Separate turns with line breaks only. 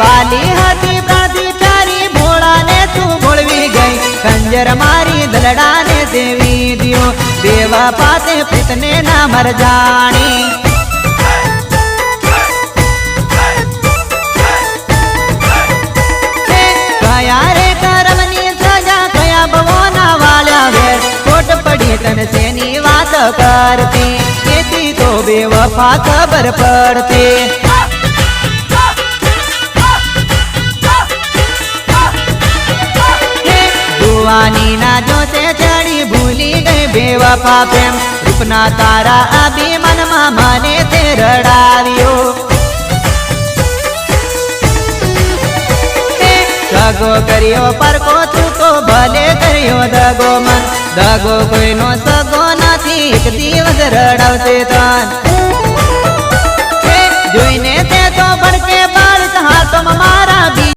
વાલી હતી પ્રાંતિ ભોળાને તું ભોળવી ગઈ. કંજર મારી દલડાને દેવી દિયો. દેવા પાસે પૂતને ના મર જાણી. રે કરમની સજા કયા ભવોના વાળ્યા વેર ખોટ તને તેની વાત કરતી? તેથી તો બેવફા ખબર પડતી. જોતે ચડી ભૂલી ગઈ બેવફા પ્રેમ રૂપના તારા અભિમાનમાં મને તે રડાવ્યો. દગો કર્યો પરકો તો ભલે કર્યો દગો મન દગો કોઈનો સગો નથી, એક દિવસ રડાવશે તન.